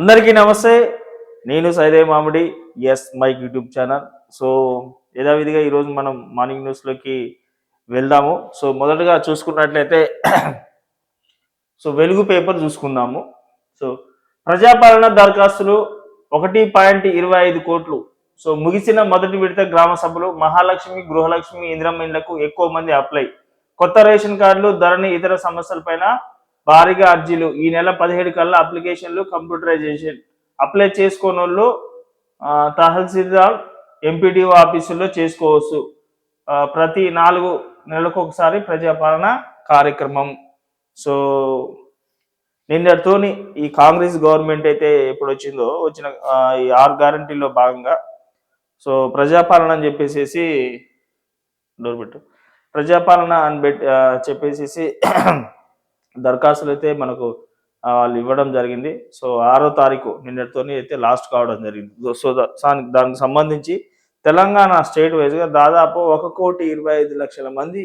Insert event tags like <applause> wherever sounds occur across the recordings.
అందరికీ నమస్తే. నేను Saide Mamidi S mike YouTube channel. So యథావిధిగా ఈరోజు మనం మార్నింగ్ న్యూస్లోకి వెళ్దాము. సో మొదటగా చూసుకున్నట్లయితే సో వెలుగు పేపర్ చూసుకుందాము. సో ప్రజాపాలన దరఖాస్తులు ఒకటి పాయింట్ ఇరవై ఐదు కోట్లు. సో ముగిసిన మొదటి విడత గ్రామ సభలు మహాలక్ష్మి గృహలక్ష్మి ఇంద్రమ్మ ఇండ్లకు ఎక్కువ మంది అప్లై. కొత్త రేషన్ కార్డులు ధరని ఇతర సమస్యలపైన భారీగా అర్జీలు. ఈ నెల పదిహేడు కల్లా అప్లికేషన్లు కంప్యూటరైజేషన్. అప్లై చేసుకోని వాళ్ళు తహసీల్దార్ ఎంపీడీఓ ఆఫీసుల్లో చేసుకోవచ్చు. ప్రతి నాలుగు నెలలకు ఒకసారి ప్రజాపాలన కార్యక్రమం. సో నిన్నటితోని ఈ కాంగ్రెస్ గవర్నమెంట్ అయితే ఎప్పుడు వచ్చిందో వచ్చిన ఈ ఆరు గ్యారంటీలో భాగంగా. సో ప్రజాపాలన అని చెప్పేసి డోర్ పెట్టు. ప్రజాపాలన అని చెప్పేసి దరఖాస్తులు అయితే మనకు వాళ్ళు ఇవ్వడం జరిగింది. సో ఆరో తారీఖు నిన్నటితోని అయితే లాస్ట్ కావడం జరిగింది. సో దానికి సంబంధించి తెలంగాణ స్టేట్ వైజ్గా దాదాపు ఒక కోటి ఇరవై ఐదు లక్షల మంది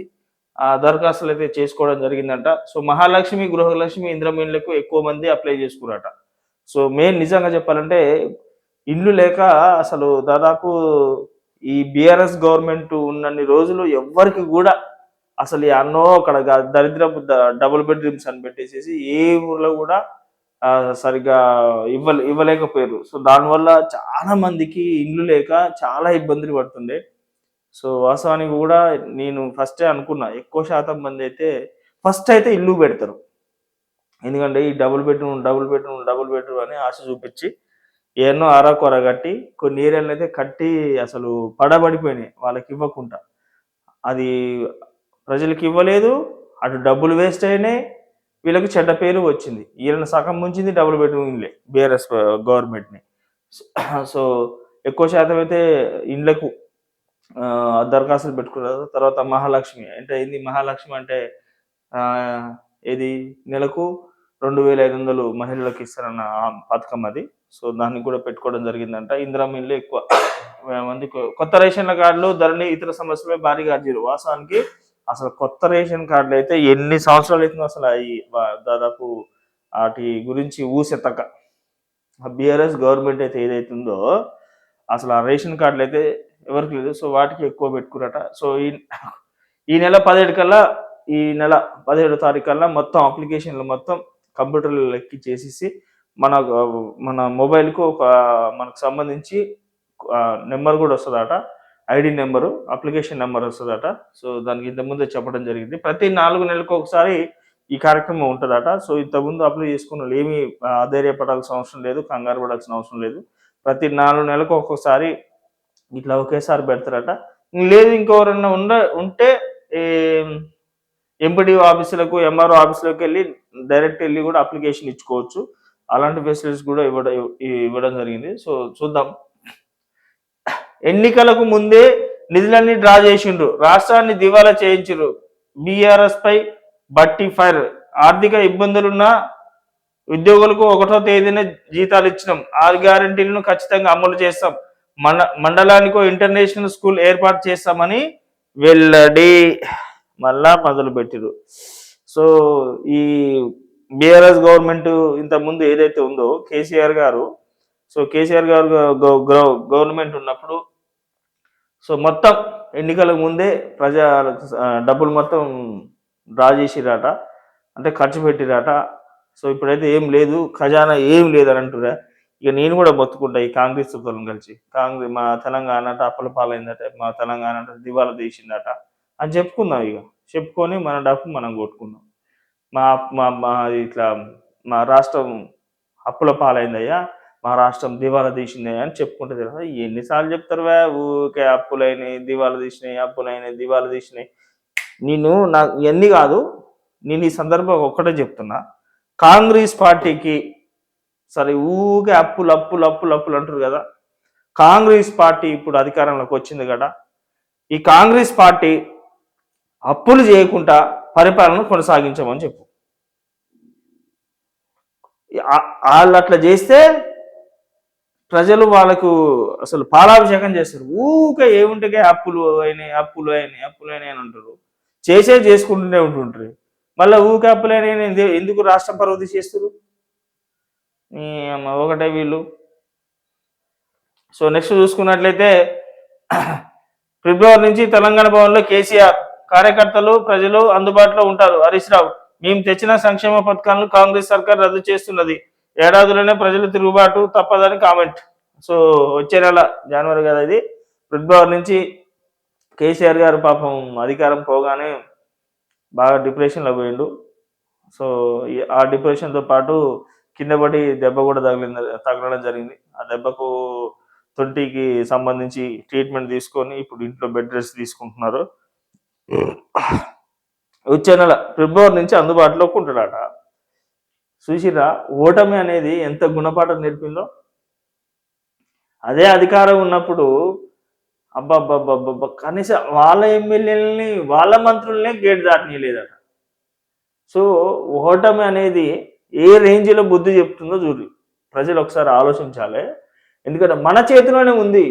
ఆ దరఖాస్తులు అయితే చేసుకోవడం జరిగిందంట. సో మహాలక్ష్మి గృహలక్ష్మి ఇంద్రమీన్లకు ఎక్కువ మంది అప్లై చేసుకున్నారట. సో మెయిన్ నిజంగా చెప్పాలంటే ఇల్లు లేక అసలు దాదాపు ఈ బీఆర్ఎస్ గవర్నమెంట్ ఉన్నన్ని రోజులు ఎవ్వరికి కూడా అసలు ఈ అన్నో అక్కడ దరిద్ర దరిద్రపు డబుల్ బెడ్రూమ్స్ అని పెట్టేసేసి ఏ ఊర్లో కూడా సరిగా ఇవ్వ ఇవ్వలేకపోయారు. సో దానివల్ల చాలా మందికి ఇల్లు లేక చాలా ఇబ్బందులు పడుతుండే. సో వాస్తవానికి కూడా నేను ఫస్టే అనుకున్నా ఎక్కువ శాతం మంది అయితే ఫస్ట్ అయితే ఇల్లు పెడతారు. ఎందుకంటే ఈ double bedroom double bedroom double bedroom అని ఆశ చూపించి ఎన్నో అరకొర కట్టి కొన్ని ఏరియాలు అయితే కట్టి అసలు పడబడిపోయినాయి వాళ్ళకి ఇవ్వకుండా. అది ప్రజలకు ఇవ్వలేదు అటు డబ్బులు వేస్ట్ అయినాయి వీళ్ళకి చెడ్డ పేరు వచ్చింది. వీళ్ళని సగం ముంచింది డబుల్ బెడ్రూమ్ ఇల్లే బీఆర్ఎస్ గవర్నమెంట్ని. <clears throat> సో ఎక్కువ శాతం అయితే ఇండ్లకు దరఖాస్తులు పెట్టుకున్నారు. తర్వాత మహాలక్ష్మి అంటే ఏంది మహాలక్ష్మి అంటే ఏది నెలకు రెండు వేల ఐదు వందలు మహిళలకు ఇస్తారన్న ఆ పథకం అది. సో దానికి కూడా పెట్టుకోవడం జరిగిందంట. ఇందిరా ఇల్లు ఎక్కువ మంది కొ- కొత్త రేషన్ల కార్డులు ధరని ఇతర సమస్యలపై భారీగా అర్జీలు. వాస్తవానికి అసలు కొత్త రేషన్ కార్డులు అయితే ఎన్ని సంవత్సరాలు అవుతుందో అసలు అవి దాదాపు వాటి గురించి ఊసెత్తక. బీఆర్ఎస్ గవర్నమెంట్ అయితే ఏదైతుందో అసలు ఆ రేషన్ కార్డులు అయితే ఎవరికి లేదు. సో వాటికి ఎక్కువ పెట్టుకురట సో ఈ ఈ నెల పదిహేడు కల్లా ఈ నెల పదిహేడు తారీఖు కల్లా మొత్తం అప్లికేషన్లు మొత్తం కంప్యూటర్లో లెక్కి చేసేసి మన మన మొబైల్కు ఒక మనకు సంబంధించి నెంబర్ కూడా వస్తుందట. ఐడి నెంబరు అప్లికేషన్ నెంబర్ వస్తుందట. సో దానికి ఇంతకుముందే చెప్పడం జరిగింది. ప్రతి నాలుగు నెలలకు ఒకసారి ఈ కార్యక్రమం ఉంటుందట. సో ఇంతకుముందు అప్లై చేసుకున్న వాళ్ళు ఏమీ ఆధైర్యపడాల్సిన అవసరం లేదు కంగారు పడాల్సిన అవసరం లేదు. ప్రతి నాలుగు నెలలకు ఒక్కొక్కసారి ఇట్లా ఒకేసారి పెడతారట. లేదు ఇంకెవరన్నా ఉండ ఉంటే ఎంపీడీఓ ఆఫీసులకు ఎంఆర్ఓ ఆఫీసులకు వెళ్ళి డైరెక్ట్ వెళ్ళి కూడా అప్లికేషన్ ఇచ్చుకోవచ్చు. అలాంటి ఫెసిలిటీస్ కూడా ఇవ్వడం ఇవ్వడం జరిగింది. సో చూద్దాం. ఎన్నికలకు ముందే నిధులన్నీ డ్రా చేసిండ్రు. రాష్ట్రాన్ని దివాలా చేయించారు బీఆర్ఎస్ పై బట్టి ఫైర్. ఆర్థిక ఇబ్బందులున్న ఉద్యోగులకు ఒకటో తేదీన జీతాలు ఇచ్చినాం. ఆరు గ్యారంటీలను ఖచ్చితంగా అమలు చేస్తాం. మండ మండలానికో ఇంటర్నేషనల్ స్కూల్ ఏర్పాటు చేస్తామని వెల్లడి మళ్ళా మొదలు పెట్టిరు సో ఈ బీఆర్ఎస్ గవర్నమెంట్ ఇంత ముందు ఏదైతే ఉందో కేసీఆర్ గారు సో కేసీఆర్ గారు గవర్నమెంట్ ఉన్నప్పుడు సో మొత్తం ఎన్నికలకు ముందే ప్రజా డబ్బులు మొత్తం డ్రా చేసిరాట అంటే ఖర్చు పెట్టిరాట సో ఇప్పుడైతే ఏం లేదు ఖజానా ఏం లేదని అంటురా ఇక నేను కూడా బతుకుంటా ఈ కాంగ్రెస్ చుక్కలను కలిసి. కాంగ్రెస్ మా తెలంగాణ అట అప్పల పాలైందట మా తెలంగాణ అట దివాలా తీసిందట అని చెప్పుకుందాం ఇక. చెప్పుకొని మన డబ్బు మనం కొట్టుకుందాం. మా మా మా ఇట్లా మా రాష్ట్రం అప్పుల పాలైందయ్యా. మా రాష్ట్రం దివాలా తీసిందయ్యా అని చెప్పుకుంటే తెలుసు. ఎన్నిసార్లు చెప్తారు వే ఊకే అప్పులైనాయి దివాలా తీసినాయి అప్పులైనాయి దివాలా తీసినాయి. నేను నాకు ఇవన్నీ కాదు నేను ఈ సందర్భం ఒక్కటే చెప్తున్నా. కాంగ్రెస్ పార్టీకి సరే ఊకే అప్పులు అప్పులు అప్పులు అప్పులు అంటారు కదా. కాంగ్రెస్ పార్టీ ఇప్పుడు అధికారంలోకి వచ్చింది కదా. ఈ కాంగ్రెస్ పార్టీ అప్పులు చేయకుండా పరిపాలన కొనసాగించమని చెప్పు. వాళ్ళు అట్లా చేస్తే ప్రజలు వాళ్ళకు అసలు పాలాభిషేకం చేస్తారు. ఊకే ఏముంటే అప్పులు అయినాయి అప్పులు అయినాయి అప్పులు అయినాయి అని అంటారు. చేసే చేసుకుంటూనే ఉంటుంటారు మళ్ళీ ఊకే అప్పులు అయినాయి ఎందుకు రాష్ట్ర పరిధి చేస్తారు అమ్మ ఒకటే వీళ్ళు. సో నెక్స్ట్ చూసుకున్నట్లయితే ఫిబ్రవరి నుంచి తెలంగాణ భవన్లో కేసీఆర్ కార్యకర్తలు ప్రజలు అందుబాటులో ఉంటారు. హరీష్ రావు మేము తెచ్చిన సంక్షేమ పథకాలను కాంగ్రెస్ సర్కార్ రద్దు చేస్తున్నది. ఏడాదిలోనే ప్రజలు తిరుగుబాటు తప్పదని కామెంట్. సో వచ్చే నెల జనవరి కదా ఇది. ఫిబ్రవరి నుంచి కేసీఆర్ గారు పాపం అధికారం పోగానే బాగా డిప్రెషన్లో పోయిండు. సో ఆ డిప్రెషన్తో పాటు కింద పడి దెబ్బ కూడా తగిలింది తగలడం జరిగింది. ఆ దెబ్బకు తొంటికి సంబంధించి ట్రీట్మెంట్ తీసుకొని ఇప్పుడు ఇంట్లో బెడ్ రెస్ట్ తీసుకుంటున్నారు. వచ్చే నెల ఫిబ్రవరి నుంచి అందుబాటులోకి ఉంటాడట. చూసిరా ఓటమి అనేది ఎంత గుణపాఠం నేర్పిందో? అదే అధికారం ఉన్నప్పుడు అబ్బాబ్బాబ్బాబ్బ కనీసం వాళ్ళ ఎమ్మెల్యేలని వాళ్ళ మంత్రులనే గేట్ దాటనీయలేదట. సో ఓటమి అనేది ఏ రేంజ్లో బుద్ధి చెప్తుందో చూడు. ప్రజలు ఒకసారి ఆలోచించాలి. ఎందుకంటే మన చేతిలోనే ఉంది.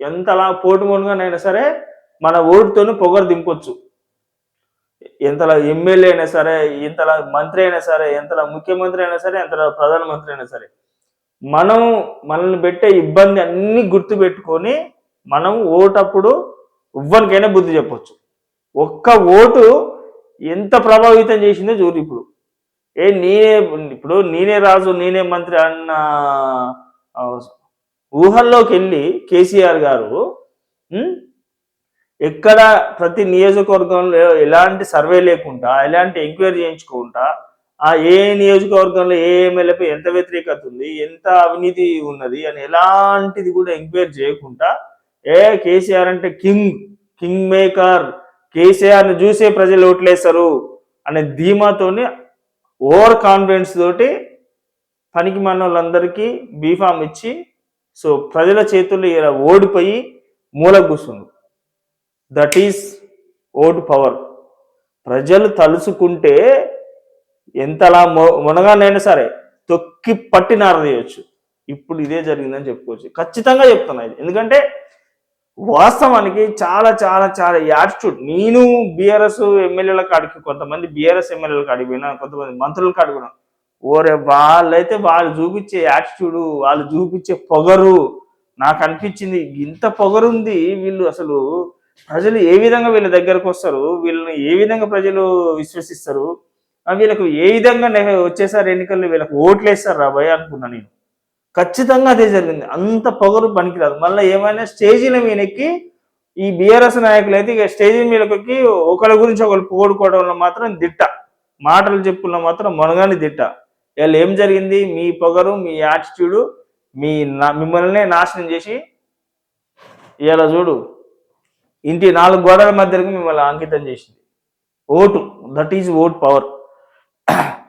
ఎంతలా పోటుమోనుగానైనా సరే మన ఓటుతోనే పొగరు దింపొచ్చు. ఎంతలా ఎమ్మెల్యే అయినా సరే ఎంతలా మంత్రి అయినా సరే ఎంతలా ముఖ్యమంత్రి అయినా సరే ఎంతలా ప్రధానమంత్రి అయినా సరే మనం మనల్ని పెట్టే ఇబ్బంది అన్ని గుర్తు పెట్టుకొని మనం ఓటప్పుడు ఎవ్వరికైనా బుద్ధి చెప్పొచ్చు. ఒక్క ఓటు ఎంత ప్రభావితం చేసిందో చూడు ఇప్పుడు. ఏ నేనే ఇప్పుడు నేనే రాజు నేనే మంత్రి అన్న ఊహల్లోకి వెళ్ళి కేసీఆర్ గారు ఎక్కడ ప్రతి నియోజకవర్గంలో ఎలాంటి సర్వే లేకుండా ఎలాంటి ఎంక్వైరీ చేయించుకుంటా ఆ ఏ నియోజకవర్గంలో ఏ ఎమ్మెల్యేపై ఎంత వ్యతిరేకత ఉంది ఎంత అవినీతి ఉన్నది అని ఎలాంటిది కూడా ఎంక్వైరీ చేయకుండా ఏ కేసీఆర్ అంటే కింగ్ కింగ్ మేకర్ కేసీఆర్ని చూసే ప్రజలు ఓట్లేస్తారు అనే ధీమాతోని ఓవర్ కాన్ఫిడెన్స్ తోటి పనికి మన వాళ్ళందరికీ బీఫామ్ ఇచ్చి సో ప్రజల చేతుల్లో ఇలా ఓడిపోయి మూలకు కూర్చుండు దట్ ఈస్ ఓట్ పవర్. ప్రజలు తలుచుకుంటే ఎంతలా మునగానైనా సరే తొక్కి పట్టి నారదీయచ్చు ఇప్పుడు ఇదే జరిగిందని చెప్పుకోవచ్చు. ఖచ్చితంగా చెప్తున్నా ఇది. ఎందుకంటే వాస్తవానికి చాలా చాలా చాలా యాటిట్యూడ్ నేను బీఆర్ఎస్ ఎమ్మెల్యేల కాడికి కొంతమంది బీఆర్ఎస్ ఎమ్మెల్యేల కాడికి పోయినా కొంతమంది మంత్రుల కాడికి పోయినా ఓరే వాళ్ళైతే వాళ్ళు చూపించే యాటిట్యూడు వాళ్ళు చూపించే పొగరు నాకు అనిపించింది. ఇంత పొగరుంది వీళ్ళు అసలు ప్రజలు ఏ విధంగా వీళ్ళ దగ్గరకు వస్తారు? వీళ్ళని ఏ విధంగా ప్రజలు విశ్వసిస్తారు? వీళ్ళకు ఏ విధంగా వచ్చేసారి ఎన్నికల్లో వీళ్ళకి ఓట్లు వేస్తారు రాబోయ్ అనుకున్నా నేను. ఖచ్చితంగా అదే జరిగింది. అంత పొగరు పనికిరాదు. మళ్ళీ ఏమైనా స్టేజీల మీదకి ఈ బీఆర్ఎస్ నాయకులు అయితే ఇక స్టేజీ మీదకి ఒకరి గురించి ఒకరు పోగొడుకోవడంలో మాత్రం దిట్ట. మాటలు చెప్పుల్లో మాత్రం మనగాని దిట్ట. వీళ్ళు ఏం జరిగింది? మీ పొగరు మీ యాటిట్యూడు మీ నా- మిమ్మల్ని నాశనం చేసి ఇలా చూడు ఇంటి నాలుగు గోడల మధ్యకు మిమ్మల్ని అంకితం చేసింది. Vote that is vote power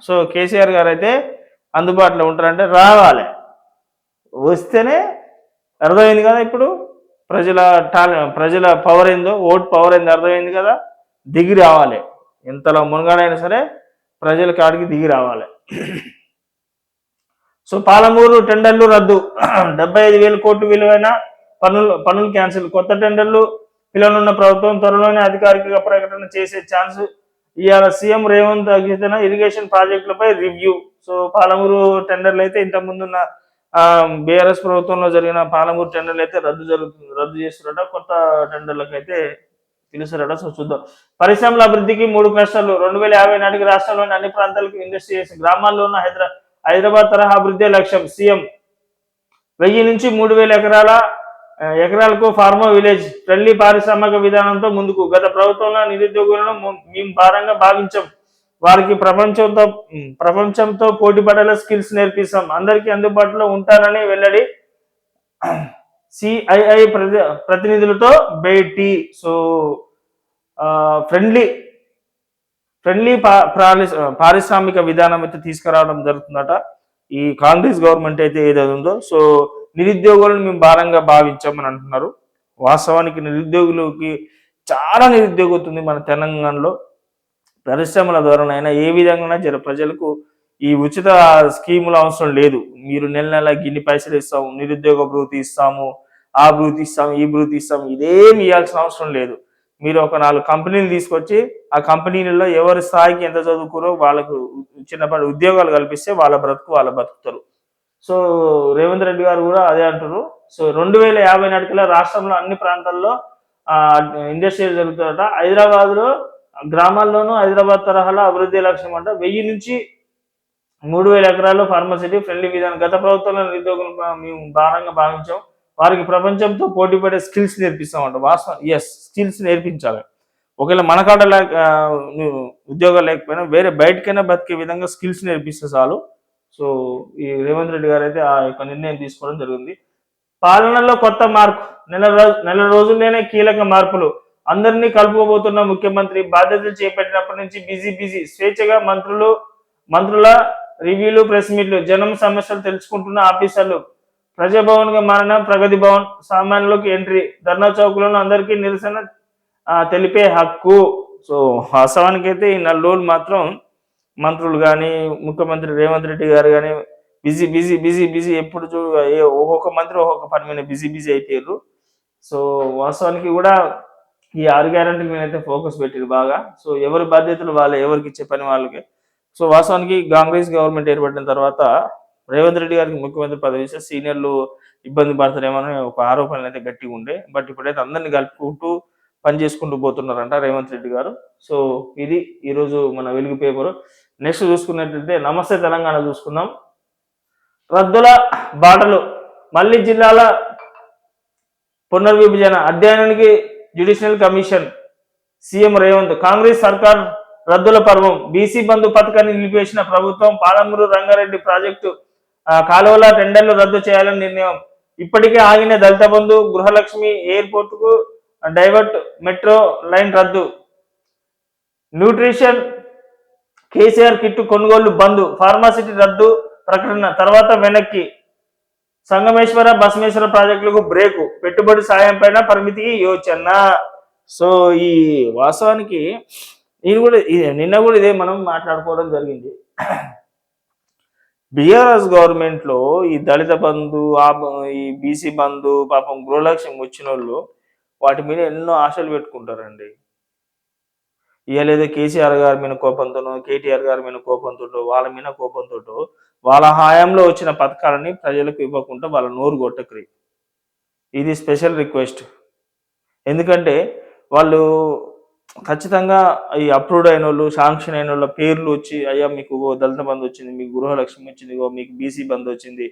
so KCR గారు అయితే అందుబాటులో ఉంటారంటే రావాలి. వస్తేనే అర్థమైంది కదా ఇప్పుడు? ప్రజల టాల ప్రజల పవర్ ఏందో ఓట్ పవర్ ఏందో అర్థమైంది కదా? దిగి రావాలి. ఎంతలో మునగాడైనా సరే ప్రజల కాడికి దిగి రావాలి. సో పాలమూరు టెండర్లు రద్దు. <clears throat> డెబ్బై ఐదు వేల కోట్లు విలువైన పనులు పనులు క్యాన్సిల్. కొత్త టెండర్లు పిల్లలున్న ప్రభుత్వం త్వరలోనే అధికారిక ప్రకటన చేసే ఛాన్స్ ఇవాళ సీఎం రేవంత్ అధ్యక్షతన ఇరిగేషన్ ప్రాజెక్టులపై రివ్యూ. సో పాలమూరు టెండర్లు అయితే ఇంత ముందున్న బీఆర్ఎస్ ప్రభుత్వంలో జరిగిన పాలమూరు టెండర్లు అయితే రద్దు జరుగుతుంది రద్దు చేస్తున్నట కొత్త టెండర్లకు అయితే పిలుస్తారట. సో చూద్దాం. పరిశ్రమల అభివృద్ధికి మూడు క్లస్టర్లు. రెండు వేల యాభై నాటికి రాష్ట్రంలోని అన్ని ప్రాంతాలకు ఇండస్ట్రీ చేసి గ్రామాల్లో ఉన్న హైదరా హైదరాబాద్ తరహా అభివృద్ధి లక్ష్యం సీఎం. వెయ్యి నుంచి మూడు వేల ఎకరాల ఎకరాలకు ఫార్మా విలేజ్ ఫ్రెండ్లీ పారిశ్రామిక విధానంతో ముందుకు. గత ప్రభుత్వంలో నిరుద్యోగులను మేము భారంగా భావించాం. వారికి ప్రపంచంతో ప్రపంచంతో పోటీ పడేలా స్కిల్స్ నేర్పిస్తాం. అందరికీ అందుబాటులో ఉంటారని వెల్లడి <clears throat> సిఐఐ ప్రతినిధులతో భేటీ. సో ఫ్రెండ్లీ ఫ్రెండ్లీ పా- పారిశ్రామిక విధానం అయితే తీసుకురావడం జరుగుతుందట. ఈ కాంగ్రెస్ గవర్నమెంట్ అయితే ఏదైతే ఉందో సో నిరుద్యోగులను మేము భారంగా భావించామని అంటున్నారు. వాస్తవానికి నిరుద్యోగులకి చాలా నిరుద్యోగం అవుతుంది మన తెలంగాణలో. పరిశ్రమల ద్వారానైనా ఏ విధంగా జర ప్రజలకు ఈ ఉచిత స్కీములు అవసరం లేదు. మీరు నెల నెల గిన్ని పైసలు ఇస్తాము నిరుద్యోగ భృతి ఇస్తాము ఆ భృతి ఇస్తాము ఈ భృతి ఇస్తాము ఇదేమి ఇవ్వాల్సిన అవసరం లేదు. మీరు ఒక నాలుగు కంపెనీలు తీసుకొచ్చి ఆ కంపెనీలలో ఎవరి స్థాయికి ఎంత చదువుకురో వాళ్ళకు చిన్నపాటి ఉద్యోగాలు కల్పిస్తే వాళ్ళ బ్రతుకు వాళ్ళ బతుకుతారు సో రేవంత్ రెడ్డి గారు కూడా అదే అంటారు సో రెండు వేల యాభై నాటికల్లా రాష్ట్రంలో అన్ని ప్రాంతాల్లో ఇండస్ట్రీలు జరుగుతుందట. హైదరాబాద్లో గ్రామాల్లోనూ హైదరాబాద్ తరహాలో అభివృద్ధి లక్ష్యం అంట. వెయ్యి నుంచి మూడు వేల ఎకరాల్లో ఫార్మసిటీ ఫ్రెండ్లీ విధానం. గత ప్రభుత్వంలో నిరుద్యోగులు మేము భారంగా భావించాం. వారికి ప్రపంచంతో పోటీ పడే స్కిల్స్ నేర్పిస్తామంట వాస్తవం ఎస్ స్కిల్స్ నేర్పించాలి. ఒకవేళ మన కాడ లేక ఉద్యోగాలు లేకపోయినా వేరే బయటకైనా బతికే విధంగా స్కిల్స్ నేర్పిస్తే చాలు. సో ఈ రేవంత్ రెడ్డి గారు అయితే ఆ యొక్క నిర్ణయం తీసుకోవడం జరిగింది. పాలనలో కొత్త మార్పు. నెల రోజు నెల రోజుల్లోనే కీలక మార్పులు. అందరినీ కలుపుకోబోతున్న ముఖ్యమంత్రి బాధ్యతలు చేపట్టినప్పటి నుంచి బిజీ బిజీ స్వేచ్ఛగా మంత్రులు మంత్రుల రివ్యూలు ప్రెస్ మీట్లు జనం సమస్యలు తెలుసుకుంటున్న ఆఫీసర్లు ప్రజాభవన్గా మారిన ప్రగతి భవన్ సామాన్యులకు ఎంట్రీ ధర్నా చౌకులను అందరికీ నిరసన తెలిపే హక్కు. సో వాస్తవానికి అయితే ఈ నెల రోజులు మాత్రం మంత్రులు కానీ ముఖ్యమంత్రి రేవంత్ రెడ్డి గారు కానీ బిజీ బిజీ బిజీ బిజీ ఎప్పుడు చూ ఒక్కొక్క మంత్రి ఒక్కొక్క పని మీద బిజీ బిజీ అయిపోయారు. సో వాస్తవానికి కూడా ఈ ఆరు గ్యారంటీ మీద అయితే ఫోకస్ పెట్టారు బాగా. సో ఎవరి బాధ్యతలు వాళ్ళే ఎవరికి ఇచ్చే పని వాళ్ళకి. సో వాస్తవానికి కాంగ్రెస్ గవర్నమెంట్ ఏర్పడిన తర్వాత రేవంత్ రెడ్డి గారికి ముఖ్యమంత్రి పదవి ఇస్తే సీనియర్లు ఇబ్బంది పడతారేమని ఒక ఆరోపణలు అయితే గట్టిగా ఉండే బట్ ఇప్పుడైతే అందరిని కలుపుకుంటూ పని చేసుకుంటూ పోతున్నారంట రేవంత్ రెడ్డి గారు. సో ఇది ఈరోజు మన వెలుగు పేపర్. నెక్స్ట్ చూసుకున్నట్లయితే నమస్తే తెలంగాణ చూసుకుందాం. రద్దుల బాటలు మళ్ళీ జిల్లాల పునర్విభజన అధ్యయనానికి judicial commission CM Revanth. Congress సర్కార్ రద్దుల పర్వం. బీసీ బంధు పథకాన్ని నిలిపేసిన ప్రభుత్వం పాలమూరు రంగారెడ్డి ప్రాజెక్టు కాలువల టెండర్లు రద్దు చేయాలని నిర్ణయం. ఇప్పటికే ఆగిన దళిత బంధు గృహలక్ష్మి ఎయిర్పోర్టుకు డైవర్ట్ మెట్రో లైన్ రద్దు. న్యూట్రిషన్ కేసీఆర్ కిట్టు కొనుగోలు బంద్. ఫార్మాసిటీ రద్దు ప్రకటన తర్వాత వెనక్కి. సంగమేశ్వర బసమేశ్వర ప్రాజెక్టులకు బ్రేకు. పెట్టుబడి సాయం పైన పరిమితికి యోచన. సో ఈ వాస్తవానికి ఇది కూడా ఇది నిన్న కూడా ఇదే మనం మాట్లాడుకోవడం జరిగింది. బీఆర్ఎస్ గవర్నమెంట్లో ఈ దళిత బంధు ఆ ఈ బీసీ బంధు పాపం గృహలక్ష్యం వచ్చిన వాళ్ళు వాటి మీద ఎన్నో ఆశలు పెట్టుకుంటారండి. ఇవ్వలేదో కేసీఆర్ గారి మీద కోపంతోనో కేటీఆర్ గారి మీద కోపంతోటో వాళ్ళ మీద కోపంతోటో వాళ్ళ హాయంలో వచ్చిన పథకాలని ప్రజలకు ఇవ్వకుండా వాళ్ళ నోరు కొట్టకరి. ఇది స్పెషల్ రిక్వెస్ట్. ఎందుకంటే వాళ్ళు ఖచ్చితంగా ఈ అప్రూవ్డ్ అయిన వాళ్ళు శాంక్షన్ అయిన వాళ్ళ పేర్లు వచ్చి అయ్యా మీకు ఓ దళిత బంధు వచ్చింది మీకు గృహలక్ష్మి వచ్చింది ఓ మీకు బీసీ బంధు వచ్చింది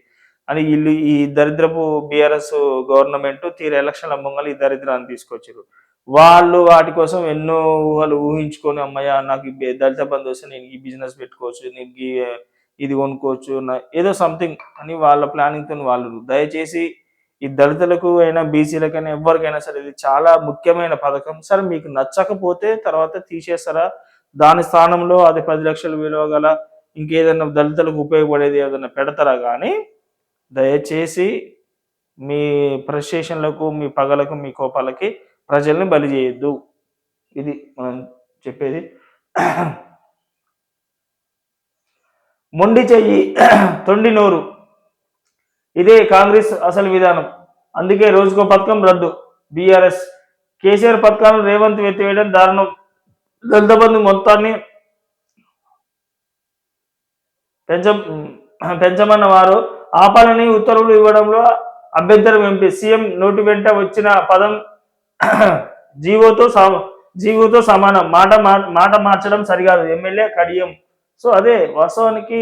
అని వీళ్ళు ఈ దరిద్రపు బీఆర్ఎస్ గవర్నమెంట్ తీరు ఎలక్షన్ల ముంగలు ఈ దరిద్రాన్ని తీసుకొచ్చారు వాళ్ళు వాటి కోసం ఎన్నో ఊహలు ఊహించుకొని అమ్మయ్య నాకు ఈ దళిత బంధు వస్తే నేను ఈ బిజినెస్ పెట్టుకోవచ్చు నేను ఇది కొనుక్కోవచ్చు నా- ఏదో సంథింగ్ అని వాళ్ళ ప్లానింగ్తో వాళ్ళు. దయచేసి ఈ దళితులకు అయినా బీసీలకైనా ఎవరికైనా సరే ఇది చాలా ముఖ్యమైన పథకం. సరే మీకు నచ్చకపోతే తర్వాత తీసేస్తారా? దాని స్థానంలో అది పది లక్షలు విలువ గల ఇంకేదైనా దళితులకు ఉపయోగపడేది ఏదైనా పెడతారా? కానీ దయచేసి మీ ఫ్రస్ట్రేషన్లకు మీ పగలకు మీ కోపాలకి ప్రజల్ని బలి చేయొద్దు. ఇది మనం చెప్పేది. మొండి చెయ్యి తొండి నోరు. ఇదే కాంగ్రెస్ అసలు విధానం. అందుకే రోజుకో పథకం రద్దు. బీఆర్ఎస్ కేసీఆర్ పథకాలను రేవంత్ ఎత్తివేయడం దారుణం. దళిత బంధు మొత్తాన్ని పెంచ పెంచమన్న వారు ఆపాలని ఉత్తర్వులు ఇవ్వడంలో అభ్యంతరం ఏమిటి సీఎం నోటి వెంట వచ్చిన పదం <clears throat> జీవోతో సమ- జీవోతో సమానం. మాట మాట మార్చడం సరికాదు. ఎమ్మెల్యే కడియం. సో అదే వాస్తవానికి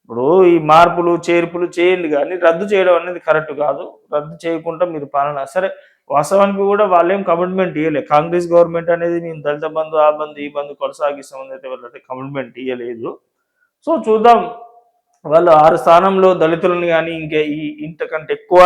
ఇప్పుడు ఈ మార్పులు చేర్పులు చేయండి కానీ రద్దు చేయడం అనేది కరెక్ట్ కాదు. రద్దు చేయకుండా మీరు పాలన సరే వాస్తవానికి కూడా వాళ్ళేం కమిట్మెంట్ ఇవ్వలేదు కాంగ్రెస్ గవర్నమెంట్ అనేది మేము దళిత బంధు ఆ బంధు ఈ బంధు కొనసాగిస్తామని అయితే వాళ్ళైతే కమిట్మెంట్ ఇవ్వలేదు సో చూద్దాం. వాళ్ళు ఆరు స్థానంలో దళితులను కానీ ఇంకా ఈ ఇంతకంటే ఎక్కువ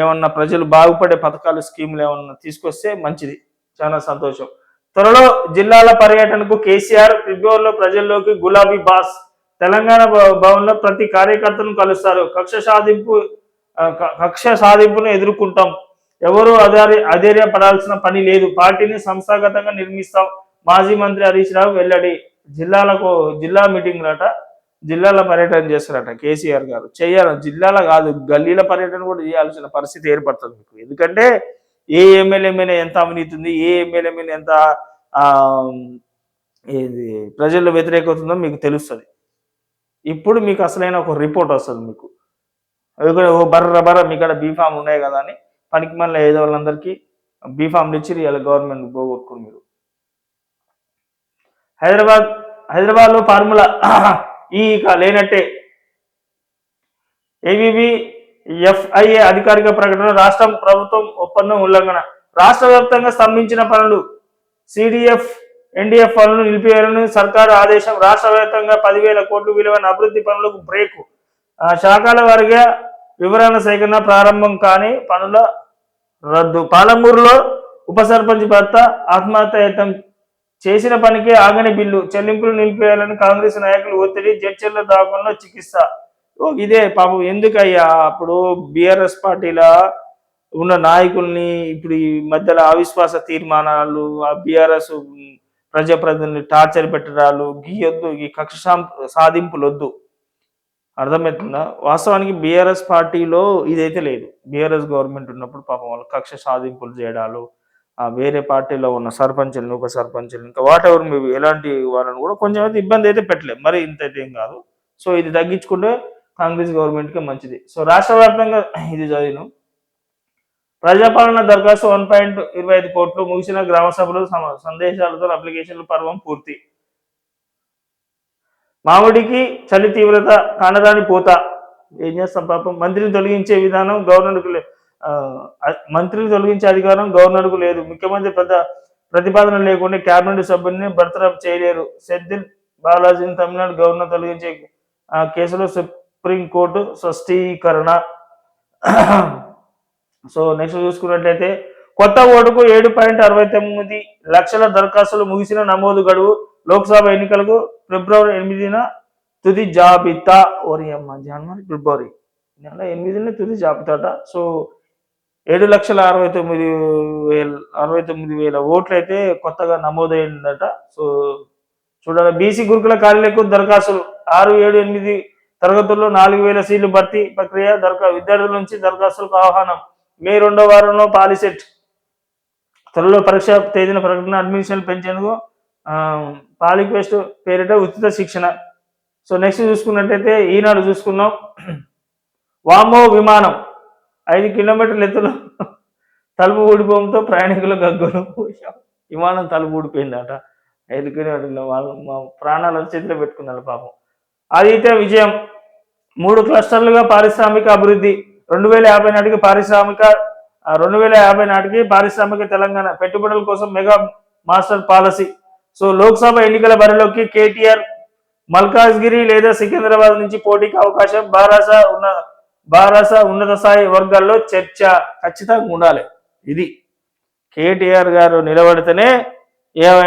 ఏమన్నా ప్రజలు బాగుపడే పథకాలు స్కీములు ఏమన్నా తీసుకొస్తే మంచిది. చాలా సంతోషం. త్వరలో జిల్లాల పర్యటనకు కేసీఆర్ ఫిబ్రవరిలో ప్రజల్లోకి గులాబీ బాస్. తెలంగాణ భవన్లో ప్రతి కార్యకర్తను కలుస్తారు. కక్ష సాధింపు కక్ష సాధింపును ఎదుర్కొంటాం. ఎవరు అధారి అధైర్యపడాల్సిన పని లేదు. పార్టీని సంస్థాగతంగా నిర్మిస్తాం. మాజీ మంత్రి హరీష్ రావు వెల్లడి. జిల్లాలకు జిల్లా మీటింగ్లట జిల్లాల పర్యటన చేస్తారట కేసీఆర్ గారు. చేయాలి జిల్లాల కాదు గల్లీల పర్యటన కూడా చేయాల్సిన పరిస్థితి ఏర్పడుతుంది మీకు ఎందుకంటే ఏ ఎమ్మెల్యే మీద ఎంత అవినీతి ఉంది ఏ ఎమ్మెల్యే మీద ఎంత ఇది ఏది ప్రజల్లో వ్యతిరేకత ఉందో మీకు తెలుస్తుంది. ఇప్పుడు మీకు అసలైన ఒక రిపోర్ట్ వస్తుంది మీకు. అవి కూడా ఓ బర్ర బర్ర మీ కాడ బీఫామ్ ఉన్నాయి కదా అని పనికి మళ్ళీ ఏదో వాళ్ళందరికీ బీఫామ్లు ఇచ్చి ఇలా గవర్నమెంట్ పోగొట్టుకుని మీరు. హైదరాబాద్ హైదరాబాద్లో ఫార్ములా ఈ ఇక లేనట్టే. ఏబీబీ ఎఫ్ఐఏ అధికారిక ప్రకటన రాష్ట్రం ప్రభుత్వం ఒప్పందం ఉల్లంఘన. రాష్ట్ర వ్యాప్తంగా స్తంభించిన పనులు సిడిఎఫ్ ఎన్డీఎఫ్ పనులు నిలిపివేయాలని సర్కారు ఆదేశం. రాష్ట్ర వ్యాప్తంగా పదివేల కోట్లు విలువైన అభివృద్ధి పనులకు బ్రేక్. ఆ, శాఖల వారిగా వివరణ సేకరణ ప్రారంభం కాని పనుల రద్దు. పాలమూరులో ఉప సర్పంచ్ భర్త ఆత్మహత్యయత్నం చేసిన పనికి ఆగని బిల్లు చెల్లింపులు నిలిపేయాలని కాంగ్రెస్ నాయకులు ఒత్తిడి జడ్చర్ల దాఖల్లో చికిత్స. ఓ ఇదే పాపం. ఎందుకయ్యా? అప్పుడు బీఆర్ఎస్ పార్టీల ఉన్న నాయకుల్ని ఇప్పుడు ఈ మధ్యలో అవిశ్వాస తీర్మానాలు ఆ బీఆర్ఎస్ ప్రజాప్రతినిధులు టార్చర్ పెట్టడాలు గీయొద్దు ఈ కక్ష సాధింపులు వద్దు అర్థమవుతుందా? వాస్తవానికి బీఆర్ఎస్ పార్టీలో ఇదైతే లేదు. బీఆర్ఎస్ గవర్నమెంట్ ఉన్నప్పుడు పాపం వాళ్ళు కక్ష సాధింపులు చేయడాలు ఆ వేరే పార్టీలో ఉన్న సర్పంచులను ఉప సర్పంచులు ఇంకా వాట్ ఎవరు మీ ఎలాంటి వాళ్ళని కూడా కొంచెం అయితే ఇబ్బంది అయితే పెట్టలేదు మరి ఇంత అయితే ఏం కాదు. సో ఇది తగ్గించుకుంటే కాంగ్రెస్ గవర్నమెంట్కే మంచిది. సో రాష్ట్ర వ్యాప్తంగా ఇది చదివిను. ప్రజాపాలన దరఖాస్తు వన్ పాయింట్ ఇరవై ఐదు కోట్లు ముగిసిన గ్రామ సభలు సందేశాలతో అప్లికేషన్ల పర్వం పూర్తి. మామిడికి చలి తీవ్రత కానరాని పోత. ఏం చేస్తాం పాపం? మంత్రిని తొలగించే విధానం గవర్నర్కి లేదు మంత్రిని తొలగించే అధికారం గవర్నర్కు లేదు. ముఖ్యమంత్రి పెద్ద ప్రతిపాదన లేకుండా కేబినెట్ సభ్యుల్ని బర్తరఫ్ చేయలేరు. సెద్దిల్ బాలాజీని తమిళనాడు గవర్నర్ తొలగించే కేసులో సుప్రీంకోర్టు స్పష్టీకరణ. సో నెక్స్ట్ చూసుకున్నట్లయితే కొత్త ఓటుకు ఏడు పాయింట్ అరవై తొమ్మిది లక్షల దరఖాస్తులు ముగిసిన నమోదు గడువు లోక్సభ ఎన్నికలకు ఫిబ్రవరి ఎనిమిదిన తుది జాబితా. ఓరి అమ్మ జనవరి ఫిబ్రవరి నెల ఎనిమిదిన తుది జాబితాట. సో ఏడు లక్షల అరవై తొమ్మిది వేల అరవై తొమ్మిది వేల ఓట్లు అయితే కొత్తగా నమోదైందట. సో చూడాలి బీసీ గురుకుల ఖాళీలకు దరఖాస్తులు ఆరు ఏడు ఎనిమిది తరగతుల్లో నాలుగు వేల సీట్లు భర్తీ ప్రక్రియ దరఖా విద్యార్థుల నుంచి దరఖాస్తులకు ఆహ్వానం. మే రెండో వారంలో పాలిసెట్. త్వరలో పరీక్ష తేదీన ప్రకటన అడ్మిషన్ పెంచేందుకు పాలిక్వెస్ట్ పేరిట ఉచిత శిక్షణ. సో నెక్స్ట్ చూసుకున్నట్టయితే ఈనాడు చూసుకున్నాం. వామో విమానం. ఐదు కిలోమీటర్ల ఎత్తులో తలుపు ఊడిపోవడంతో ప్రయాణికులు గగ్గులు విమానం తలుపు ఊడిపోయిందట. ఐదు కిలోమీటర్ల వాళ్ళు మా ప్రాణాలు చేతిలో పెట్టుకున్నారు పాపం. అది అయితే విజయం. మూడు క్లస్టర్లుగా పారిశ్రామిక అభివృద్ధి రెండు వేల యాభై నాటికి పారిశ్రామిక రెండు వేల యాభై నాటికి పారిశ్రామిక తెలంగాణ పెట్టుబడుల కోసం mega master policy. So Lok Sabha ఎన్నికల బరిలోకి కేటీఆర్ మల్కాజ్గిరి లేదా సికింద్రాబాద్ నుంచి పోటీకి అవకాశం బారాసా ఉన్న బారాస ఉన్నత స్థాయి వర్గాల్లో చర్చ ఖచ్చితంగా ఉండాలి. ఇది కేటీఆర్ గారు నిలబడితేనే ఏమైనా